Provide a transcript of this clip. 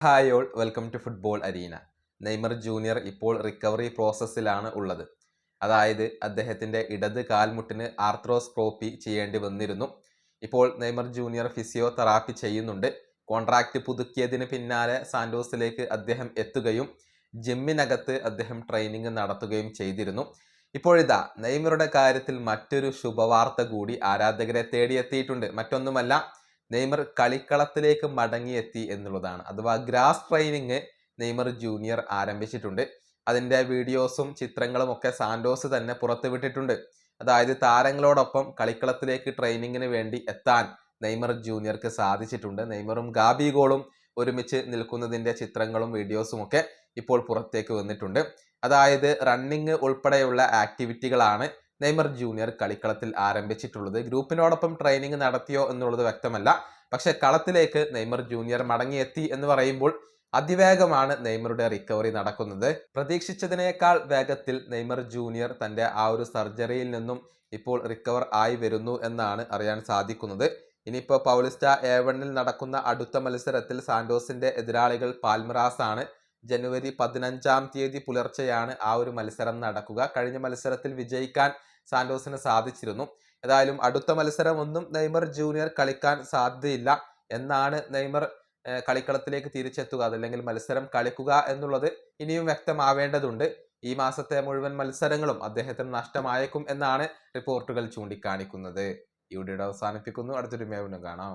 Hi all welcome to football arena Neymar junior ഇപ്പോൾ recovery പ്രോസസ്സിലാണ് ഉള്ളത്. അതായത് അദ്ദേഹത്തിന്റെ ഇടത് കാൽമുട്ടിന് ആർത്രോസ്കോപ്പി ചെയ്യേണ്ടി വന്നിരുന്നു. ഇപ്പോൾ നെയ്മർ ജൂനിയർ ഫിസിയോതെറാപ്പി ചെയ്യുന്നുണ്ട്. കോൺട്രാക്റ്റ് പുതുക്കിയതിന് പിന്നാലെ സാന്റോസിലേക്ക് അദ്ദേഹം എത്തുകയും ജിമ്മിനകത്ത് അദ്ദേഹം ട്രെയിനിങ് നടത്തുകയും ചെയ്തിരുന്നു. ഇപ്പോഴിതാ നെയ്മറുടെ കാര്യത്തിൽ മറ്റൊരു ശുഭവാർത്ത കൂടി ആരാധകരെ തേടിയെത്തിയിട്ടുണ്ട്. മറ്റൊന്നുമല്ല നെയ്മർ കളിക്കളത്തിലേക്ക് മടങ്ങിയെത്തി എന്നുള്ളതാണ്. അഥവാ ഗ്രാസ് ട്രെയിനിങ് നെയ്മർ ജൂനിയർ ആരംഭിച്ചിട്ടുണ്ട്. അതിന്റെ വീഡിയോസും ചിത്രങ്ങളും ഒക്കെ സാൻഡോസ് തന്നെ പുറത്തുവിട്ടിട്ടുണ്ട് അതായത് താരങ്ങളോടൊപ്പം കളിക്കളത്തിലേക്ക് ട്രെയിനിങ്ങിന് വേണ്ടി എത്താൻ നെയ്മർ ജൂനിയർക്ക് സാധിച്ചിട്ടുണ്ട്. നെയ്മറും ഗാബി ഗോളും ഒരുമിച്ച് നിൽക്കുന്നതിന്റെ ചിത്രങ്ങളും വീഡിയോസും ഒക്കെ ഇപ്പോൾ പുറത്തേക്ക് വന്നിട്ടുണ്ട്. അതായത് റണ്ണിങ് ഉൾപ്പെടെയുള്ള ആക്ടിവിറ്റികളാണ് നെയ്മർ ജൂനിയർ കളിക്കളത്തിൽ ആരംഭിച്ചിട്ടുള്ളത്. ഗ്രൂപ്പിനോടൊപ്പം ട്രെയിനിങ് നടത്തിയോ എന്നുള്ളത് വ്യക്തമല്ല. പക്ഷെ കളത്തിലേക്ക് നെയ്മർ ജൂനിയർ മടങ്ങിയെത്തി എന്ന് പറയുമ്പോൾ അതിവേഗമാണ് നെയ്മറുടെ റിക്കവറി നടക്കുന്നത്. പ്രതീക്ഷിച്ചതിനേക്കാൾ വേഗത്തിൽ നെയ്മർ ജൂനിയർ തന്റെ ആ ഒരു സർജറിയിൽ നിന്നും ഇപ്പോൾ റിക്കവർ ആയി വരുന്നു എന്നാണ് അറിയാൻ സാധിക്കുന്നത്. ഇനിയിപ്പോൾ പൗലിസ്റ്റ എ വണ്ണിൽ നടക്കുന്ന അടുത്ത മത്സരത്തിൽ സാന്റോസിന്റെ എതിരാളികൾ പാൽമറാസ് ആണ് ജനുവരി പതിനഞ്ചാം തീയതി പുലർച്ചെയാണ് ആ ഒരു മത്സരം നടക്കുക. കഴിഞ്ഞ മത്സരത്തിൽ വിജയിക്കാൻ സാന്റോസിന് സാധിച്ചിരുന്നു. ഏതായാലും അടുത്ത മത്സരം ഒന്നും നെയ്മർ ജൂനിയർ കളിക്കാൻ സാധ്യതയില്ല എന്നാണ് നെയ്മർ കളിക്കളത്തിലേക്ക് തിരിച്ചെത്തുക. അതല്ലെങ്കിൽ മത്സരം കളിക്കുക എന്നുള്ളത് ഇനിയും വ്യക്തമാവേണ്ടതുണ്ട്. ഈ മാസത്തെ മുഴുവൻ മത്സരങ്ങളും അദ്ദേഹത്തിന് നഷ്ടമായേക്കും എന്നാണ് റിപ്പോർട്ടുകൾ ചൂണ്ടിക്കാണിക്കുന്നത്. ഈ അവസാനിപ്പിക്കുന്നു. അടുത്തൊരു മേവിനും കാണാം.